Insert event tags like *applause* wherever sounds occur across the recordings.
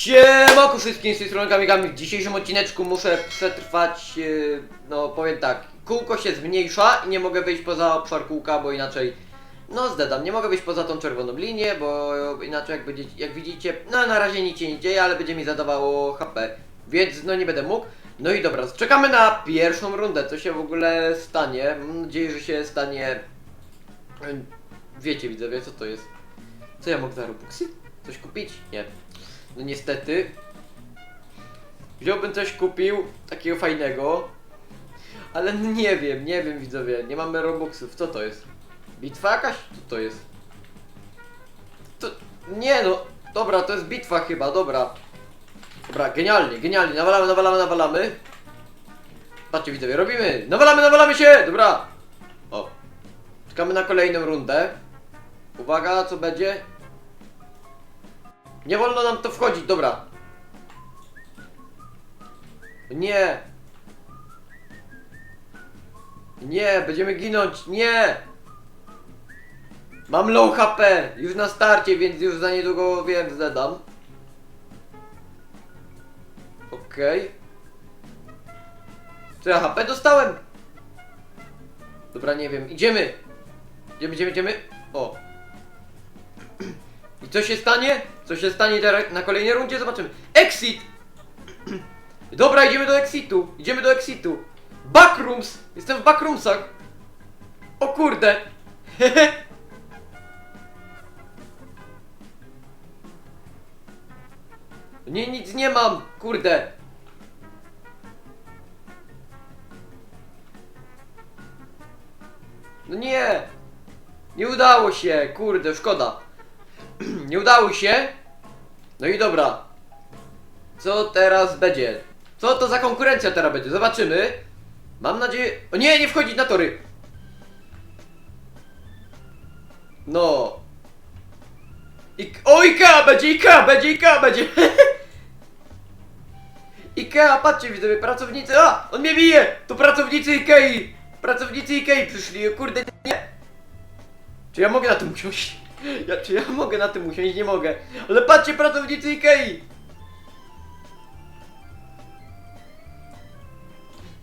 Siemako wszystkim z tej strony Kamikami. W dzisiejszym odcineczku muszę przetrwać, yy, no powiem tak, kółko się zmniejsza i nie mogę wyjść poza obszar kółka, bo inaczej, no zdedam, nie mogę wyjść poza tą czerwoną linię, bo inaczej jak, będziecie, jak widzicie, no na razie nic się nie dzieje, ale będzie mi zadawało HP, więc no nie będę mógł. No i dobra, czekamy na pierwszą rundę, co się w ogóle stanie, mam nadzieję, że się stanie, yy, wiecie widzowie, co to jest. Co ja mogę za Robuxy? Coś kupić? Nie. No niestety. Wziąłbym coś kupił, takiego fajnego. Ale no nie wiem, nie wiem widzowie, nie mamy Robuxów. Co to jest? Bitwa jakaś? Co to jest? To... Nie no, dobra, to jest bitwa chyba, dobra. Dobra, genialnie, genialnie, nawalamy, nawalamy, nawalamy. Patrzcie widzowie, robimy, nawalamy, nawalamy się, dobra. O, czekamy na kolejną rundę. Uwaga, co będzie? Nie wolno nam to wchodzić, dobra. Nie. Nie, będziemy ginąć, nie. Mam low HP, już na starcie, więc już za niedługo wiem, zdam. Okej. Co ja HP dostałem? Dobra, nie wiem, idziemy. Idziemy, idziemy, idziemy. O. I co się stanie? Co się stanie teraz na kolejnej rundzie? Zobaczymy. Exit! *clears throat* Dobra, idziemy do exitu. Idziemy do exitu. Backrooms! Jestem w backroomsach. O kurde. *laughs* nie, nic nie mam. Kurde. No nie. Nie udało się. Kurde, szkoda. Nie udało się. No i dobra. Co teraz będzie? Co to za konkurencja teraz będzie? Zobaczymy. Mam nadzieję... O nie, nie wchodzić na tory! No. I... O, Ikea będzie, Ikea będzie, Ikea będzie! *laughs* Ikea, patrzcie widzowie, pracownicy... A! On mnie bije! To pracownicy Ikei! Pracownicy Ikei przyszli, kurde, nie! Czy ja mogę na tym usiąść? Ja, czy ja mogę na tym usiąść? Nie mogę. Ale patrzcie, pracownicy Ikei!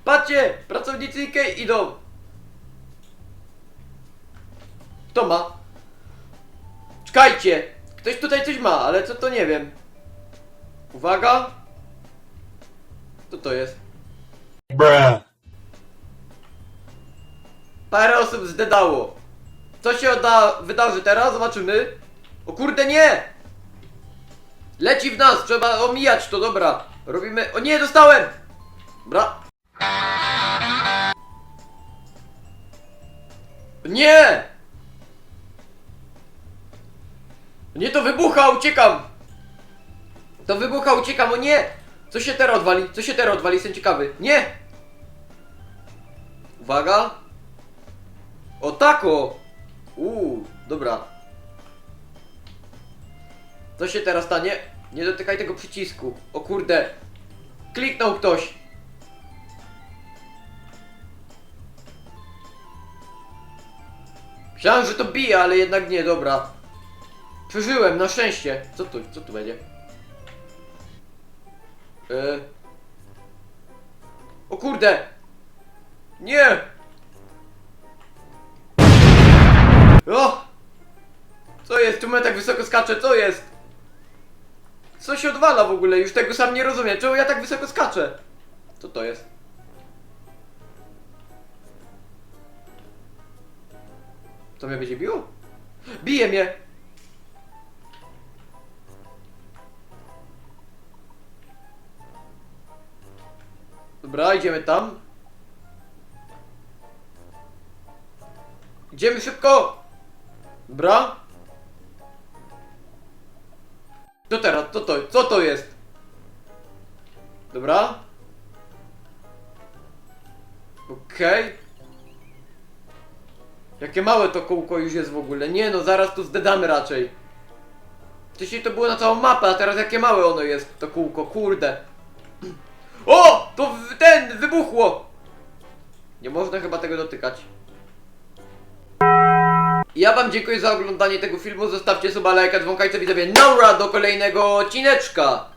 Patrzcie! Pracownicy Ikei idą! Kto ma? Czekajcie! Ktoś tutaj coś ma, ale co to nie wiem. Uwaga! Co to jest? Bruh. Parę osób zdedało. Co się odda, wydarzy teraz? Zobaczymy. O kurde, nie! Leci w nas, trzeba omijać to, dobra. Robimy... O nie, dostałem! Dobra. Nie! Nie, to wybucha, uciekam! To wybucha, uciekam, o nie! Co się teraz odwali? Co się teraz odwali? Jestem ciekawy. Nie! Uwaga! O tako! Uuu, dobra. Co się teraz stanie? Nie dotykaj tego przycisku. O kurde. Kliknął ktoś. Myślałem, że to bije, ale jednak nie, dobra. Przeżyłem, na szczęście. Co tu, co tu będzie? Yy. O kurde! Nie! O! Co jest? Czemu ja tak wysoko skaczę? Co jest? Co się odwala w ogóle? Już tego sam nie rozumiem. Czemu ja tak wysoko skaczę? Co to jest? Co mnie będzie biło? Bije mnie! Dobra, idziemy tam. Idziemy szybko! Dobra. Co teraz? Co to? Co to jest? Dobra. Okej. Jakie małe to kółko już jest w ogóle. Nie no, zaraz tu zdedamy raczej. Wcześniej to było na całą mapę, a teraz jakie małe ono jest, to kółko, kurde. *clears throat* O! To ten, wybuchło! Nie można chyba tego dotykać. Ja wam dziękuję za oglądanie tego filmu, zostawcie suba, lajka, dzwonkajcie widzowie, Naura do kolejnego odcineczka!